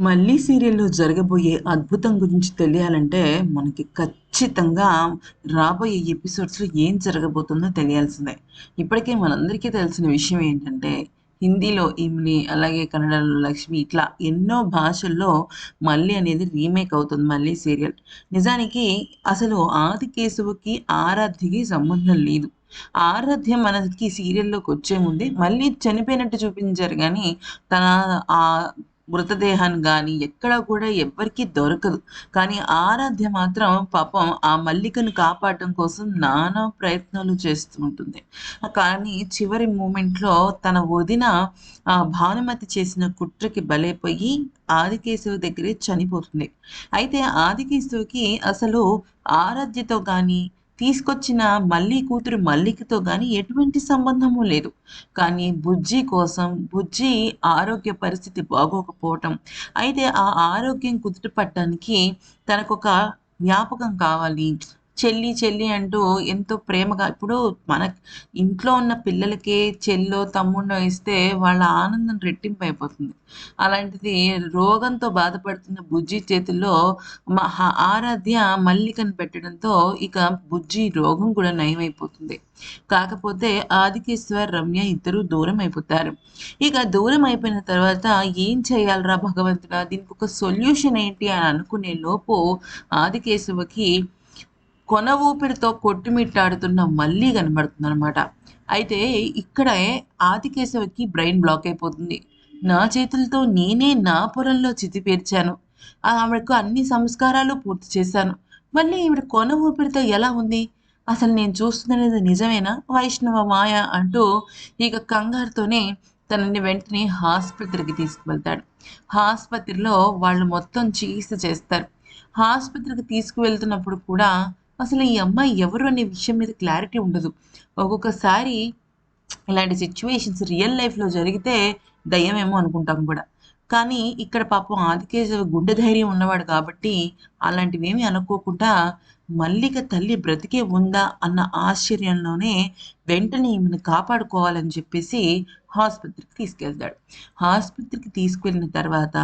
మళ్ళీ సీరియల్‌లో జరగబోయే అద్భుతం గురించి తెలియాలంటే, మనకి ఖచ్చితంగా రాబోయే ఎపిసోడ్స్‌లో ఏం జరగబోతుందో తెలియాల్సిందే. ఇప్పటికే మనందరికీ తెలిసిన విషయం ఏంటంటే, హిందీలో 'ఇమ్లీ' అలాగే కన్నడలో 'లక్ష్మి' ఇట్లా ఎన్నో భాషల్లో మళ్ళీ అనేది రీమేక్ అవుతుంది మళ్ళీ సీరియల్. నిజానికి అసలు ఆది కేశవుకి 'ఆరాధ్య'కి సంబంధం లేదు. ఆరాధ్య మనకి సీరియల్లోకి వచ్చే ముందే మళ్ళీ చనిపోయినట్టు చూపించారు కానీ తన ఆ మృతదేహాన్ని కానీ ఎక్కడా కూడా ఎవ్వరికీ దొరకదు. కానీ ఆరాధ్య మాత్రం పాపం ఆ మల్లికను కాపాడడం కోసం నానా ప్రయత్నాలు చేస్తూ ఉంటుంది. కానీ చివరి మూమెంట్‌లో తన వదిన భానుమతి చేసిన కుట్రకి బలైపోయి ఆదికేశవ దగ్గరే చనిపోతుంది. అయితే ఆదికేశవకి అసలు ఆరాధ్యతో కానీ తీసుకొచ్చిన మల్లి కూతురు మల్లికతో కానీ ఎటువంటి సంబంధము లేదు. కానీ బుజ్జి కోసం బుజ్జి ఆరోగ్య పరిస్థితి బాగోకపోవటం, అయితే ఆ ఆరోగ్యం కుదుటపడటానికి తనకొక జ్ఞాపకం కావాలి. చెల్లి, చెల్లి అంటూ ఎంతో ప్రేమగా ఇప్పుడు మన ఇంట్లో ఉన్న పిల్లలకి చెల్లో, తమ్ముడో ఇస్తే వాళ్ళ ఆనందం రెట్టింపయిపోతుంది. అలాంటిది రోగంతో బాధపడుతున్న బుజ్జి చేతుల్లో మహ ఆరాధ్య మల్లికను పెట్టడంతో ఇక బుజ్జి రోగం కూడా నయమైపోతుంది. కాకపోతే ఆదికేశ్వర్ రమ్య ఇద్దరూ దూరం అయిపోతారు. ఇక దూరం అయిపోయిన తర్వాత ఏం చేయాలిరా భగవంతుడా! దీనికొక సొల్యూషన్ ఏంటి అని అనుకునే లోపు ఆదికేశవకి కొన ఊపిరితో కొట్టుమిట్టాడుతున్న మల్లి కనబడుతుందనమాట. అయితే ఇక్కడే ఆదికేశవకి బ్రెయిన్ బ్లాక్ అయిపోతుంది. నా చేతులతో నేనే నా పొలంలో చితి పేర్చాను. ఆవిడకు అన్ని సంస్కారాలు పూర్తి చేశాను. మళ్ళీ ఈవిడ కొన ఊపిరితో ఎలా ఉంది? అసలు నేను చూస్తున్నది నిజమేనా? వైష్ణవ మాయ అంటూ ఇక కంగారుతోనే తనని వెంటనే ఆసుపత్రికి తీసుకువెళ్తాడు. ఆసుపత్రిలో వాళ్ళు మొత్తం చికిత్స చేస్తారు. ఆసుపత్రికి తీసుకువెళ్తున్నప్పుడు కూడా అసలు ఈ అమ్మాయి ఎవరు అనే విషయం మీద క్లారిటీ ఉండదు. ఒక్కొక్కసారి ఇలాంటి సిచ్యువేషన్స్ రియల్ లైఫ్‌లో జరిగితే దయ్యమేమో అనుకుంటాం కూడా. కానీ ఇక్కడ పాపం ఆదికేశవ గుండె ధైర్యం ఉన్నవాడు కాబట్టి అలాంటివేమీ అనుకోకుండా మల్లిక తల్లి బ్రతికే ఉందా అన్న ఆశ్చర్యంలోనే వెంటనే ఈమెను కాపాడుకోవాలని చెప్పేసి ఆసుపత్రికి తీసుకెళ్తాడు. ఆసుపత్రికి తీసుకెళ్ళిన తర్వాత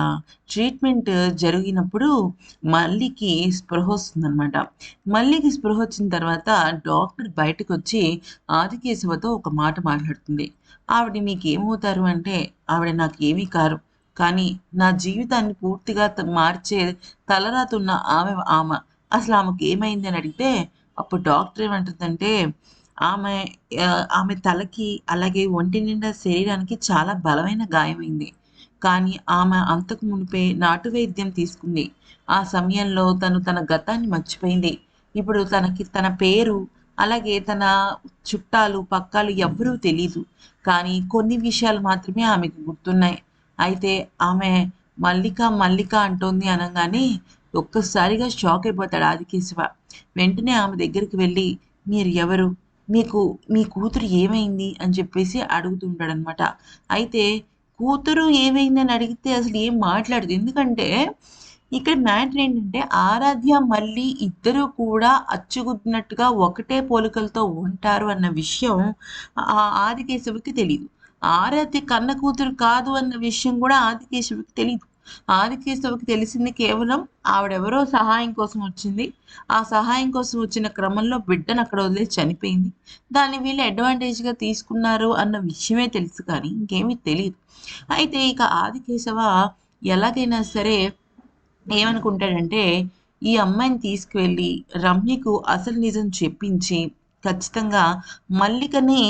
ట్రీట్మెంట్ జరిగినప్పుడు మల్లికి స్పృహొస్తుందనమాట. మల్లికి స్పృహొచ్చిన తర్వాత డాక్టర్ బయటకొచ్చి ఆదికేశవతో ఒక మాట మాట్లాడుతుంది. ఆవిడ నీకేమవుతారు అంటే, ఆవిడ నాకు ఏమీ కారు. కానీ నా జీవితాన్ని పూర్తిగా మార్చే తలరాతున్న ఆమె ఆమె. అసలు ఆమెకేమైంది అని అడిగితే అప్పుడు డాక్టర్ ఏమంటుందంటే, ఆమె ఆమె తలకి అలాగే ఒంటి నిండా శరీరానికి చాలా బలమైన గాయమైంది. కానీ ఆమె అంతకు మునుపే నాటు వైద్యం తీసుకుంది. ఆ సమయంలో తను తన గతాన్ని మర్చిపోయింది. ఇప్పుడు తనకి తన పేరు, అలాగే తన చుట్టాలు, పక్కాలు ఎవ్వరూ తెలీదు. కానీ కొన్ని విషయాలు మాత్రమే ఆమెకు గుర్తున్నాయి. అయితే ఆమె మల్లిక, మల్లిక అంటోంది అనగానే ఒక్కసారిగా షాక్ అయిపోతాడు ఆదికేశవ. వెంటనే ఆమె దగ్గరికి వెళ్ళి మీరు ఎవరు? మీకు మీ కూతురు ఏమైంది? అని చెప్పేసి అడుగుతుంటాడనమాట అయితే కూతురు ఏమైందని అడిగితే అసలు ఏం మాట్లాడదు. ఎందుకంటే ఇక్కడ మ్యాటర్ ఏంటంటే ఆరాధ్య, మళ్ళీ ఇద్దరు కూడా అచ్చుగుద్దినట్టుగా ఒకటే పోలికలతో ఉంటారు అన్న విషయం ఆహ్, తెలియదు ఆరాధ్య కన్న కూతురు కాదు అన్న విషయం కూడా ఆదికేశవికి తెలీదు. ఆదికేశవకి తెలిసింది కేవలం ఆవిడెవరో సహాయం కోసం వచ్చింది. ఆ సహాయం కోసం వచ్చిన క్రమంలో బిడ్డను అక్కడ వదిలేసి చనిపోయింది. దాన్ని వీళ్ళు అడ్వాంటేజ్‌గా తీసుకున్నారు అన్న విషయమే తెలుసు కానీ ఇంకేమీ తెలియదు అయితే ఇక ఆదికేశవ ఎలాగైనా సరే ఏమనుకుంటాడంటే, ఈ అమ్మాయిని తీసుకువెళ్ళి రమ్యకు అసలు నిజం చెప్పించి ఖచ్చితంగా మల్లికని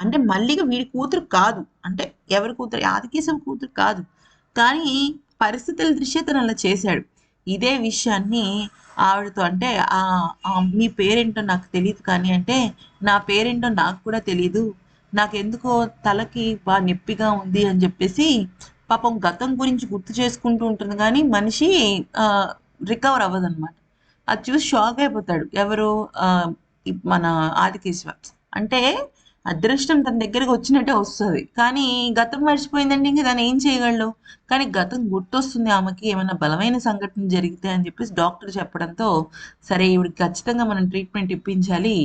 అంటే మల్లిక వీడి కూతురు కాదు. అంటే ఎవరి కూతురు? ఆదికేశవ కూతురు కాదు. కానీ పరిస్థితుల దృష్ట్యా తను అలా చేశాడు. ఇదే విషయాన్ని ఆవిడతో అంటే మీ పేరేంటో నాకు తెలియదు కానీ అంటే, నా పేరేంటో నాకు కూడా తెలీదు. నాకెందుకో తలకి బా నొప్పిగా ఉంది అని చెప్పేసి పాపం గతం గురించి గుర్తు చేసుకుంటూ ఉంటుంది కానీ మనిషి ఆహ్, రికవర్ అవ్వదనమాట. అది చూసి షాక్ అయిపోతాడు. ఎవరు? మన ఆదికేశవ. అంటే అదృష్టం తన దగ్గరికి వచ్చినట్టే వస్తుంది కానీ గతం మర్చిపోయిందంటే ఇంక దాన్ని ఏం చేయగలడు? కానీ గతం గుర్తొస్తుంది ఆమెకి ఏమైనా బలమైన సంఘటన జరిగితే అని చెప్పేసి డాక్టర్ చెప్పడంతో, సరే ఇవిడికి ఖచ్చితంగా మనం ట్రీట్మెంట్ ఇప్పించాలి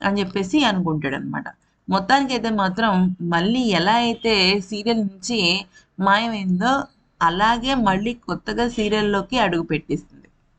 అని చెప్పేసి అనుకుంటాడన్నమాట మొత్తానికి అయితే మాత్రం మళ్ళీ ఎలా అయితే సీరియల్ నుంచి మాయమైందో అలాగే మళ్ళీ కొత్తగా సీరియల్‌లోకి అడుగు పెట్టేసింది.